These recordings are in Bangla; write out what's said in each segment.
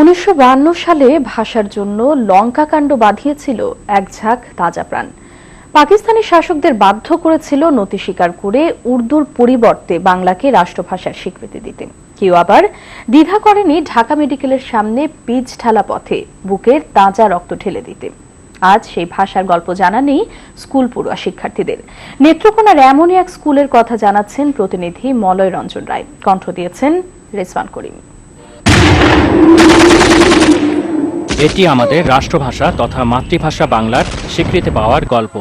উনিশশো সালে ভাষার জন্য লঙ্কা কাণ্ড বাঁধিয়েছিল এক ঝাঁক তাজা প্রাণ। পাকিস্তানি শাসকদের বাধ্য করেছিল নতি স্বীকার করে উর্দুর পরিবর্তে বাংলাকে রাষ্ট্রভাষার স্বীকৃতি দিতে। কেউ আবার দ্বিধা করেনি ঢাকা মেডিকেলের সামনে পিচ ঢালা পথে বুকের তাজা রক্ত ঢেলে দিতে। আজ সেই ভাষার গল্প জানা নেই স্কুল পড়ুয়া শিক্ষার্থীদের। নেত্রকোনার এমনই এক স্কুলের কথা জানাচ্ছেন প্রতিনিধি মলয় রঞ্জন রায়। কণ্ঠ দিয়েছেন রেজওয়ান করিম। এটি আমাদের রাষ্ট্রভাষা তথা মাতৃভাষা বাংলার স্বীকৃতি পাওয়ার গল্প।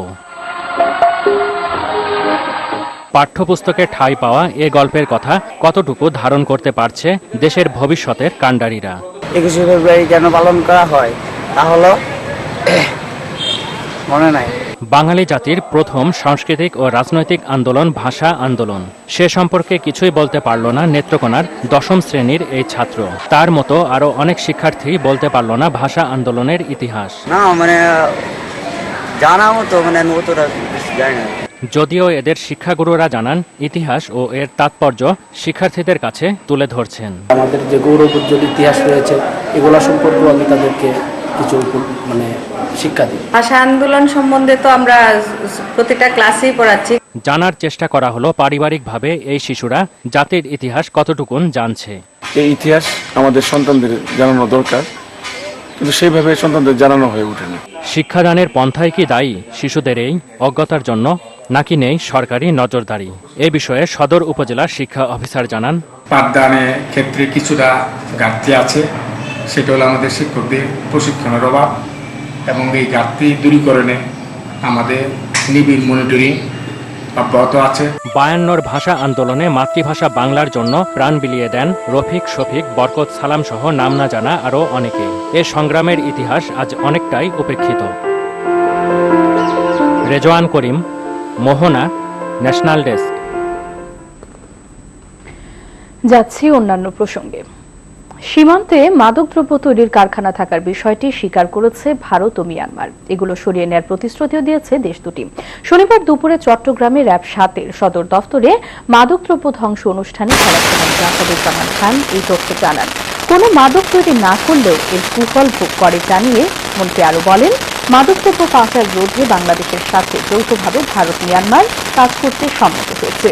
পাঠ্যপুস্তকে ঠাঁই পাওয়া এ গল্পের কথা কতটুকু ধারণ করতে পারছে দেশের ভবিষ্যতের কাণ্ডারীরা? একুশে ফেব্রুয়ারি কেন পালন করা হয় তা হলো মনে নাই। বাঙালি জাতির প্রথম সাংস্কৃতিক ও রাজনৈতিক আন্দোলন ভাষা আন্দোলন। সে সম্পর্কে কিছুই বলতে পারল না নেত্রকোনার দশম শ্রেণির এই ছাত্র। তার মতো আরও অনেক শিক্ষার্থী বলতে পারল না ভাষা আন্দোলনের ইতিহাস। না মানে জানা মতো মানে নতুনরা জানি না। যদিও এদের শিক্ষাগুরুরা জানান ইতিহাস ও এর তাৎপর্য শিক্ষার্থীদের কাছে তুলে ধরছেন। আমাদের যে গৌরব উজ্জ্বল ইতিহাস রয়েছে এগুলো সম্পর্কেও আমি তাদেরকে কিছু মানে শিক্ষা দিই। ভাষা আন্দোলন সম্বন্ধে তো আমরা প্রতিটা ক্লাসেই পড়াচ্ছি। জানার চেষ্টা করা হলো পারিবারিকভাবে এই শিশুরা জাতির ইতিহাস কতটুকুন জানছে। এই ইতিহাস আমাদের সন্তানদের জানানো দরকার কিন্তু সেইভাবে সন্তানদের জানানো হয়ে ওঠেনি। শিক্ষাদানের পন্থায় কি দায়ী শিশুদের এই অজ্ঞতার জন্য নাকি নেই সরকারি নজরদারি? এ বিষয়ে সদর উপজেলার শিক্ষা অফিসার জানান। পাঠদানের ক্ষেত্রে কিছুটা ঘাটতি আছে। সেটা হলো আমাদের শিক্ষকদের প্রশিক্ষণের অভাব এবং এই ঘাটতি দূরীকরণে আমাদের নিবিড় মনিটরিং অব্যাহত আছে। বায়ান্নর ভাষা আন্দোলনে মাতৃভাষা বাংলার জন্য প্রাণ বিলিয়ে দেন রফিক শফিক বরকত সালাম সহ নাম না জানা আরও অনেকে। এ সংগ্রামের ইতিহাস আজ অনেকটাই উপেক্ষিত। Rezwan Karim Mohona national desk. যাচ্ছি অন্যান্য প্রসঙ্গে। সীমান্তে মাদকদ্রব্য তৈরির কারখানা থাকার বিষয়টি স্বীকার করেছে ভারত ও মিয়ানমার। এগুলো সরিয়ে নেয়ার প্রতিশ্রুতিও দিয়েছে দেশ দুটি। শনিবার দুপুরে চট্টগ্রামে র্যাব সাতের সদর দফতরে মাদকদ্রব্য ধ্বংস অনুষ্ঠানে আসাদুজ্জামান খান এই তথ্য জানান। কোনো মাদক তৈরি না করলেও এর কুফল ভোগ করে জানিয়ে মন্ত্রী আরও বলেন, মাদকদ্রব্য পাচার রোধে বাংলাদেশের সাথে যৌথভাবে ভারত মিয়ানমার কাজ করতে সম্মত হয়েছে।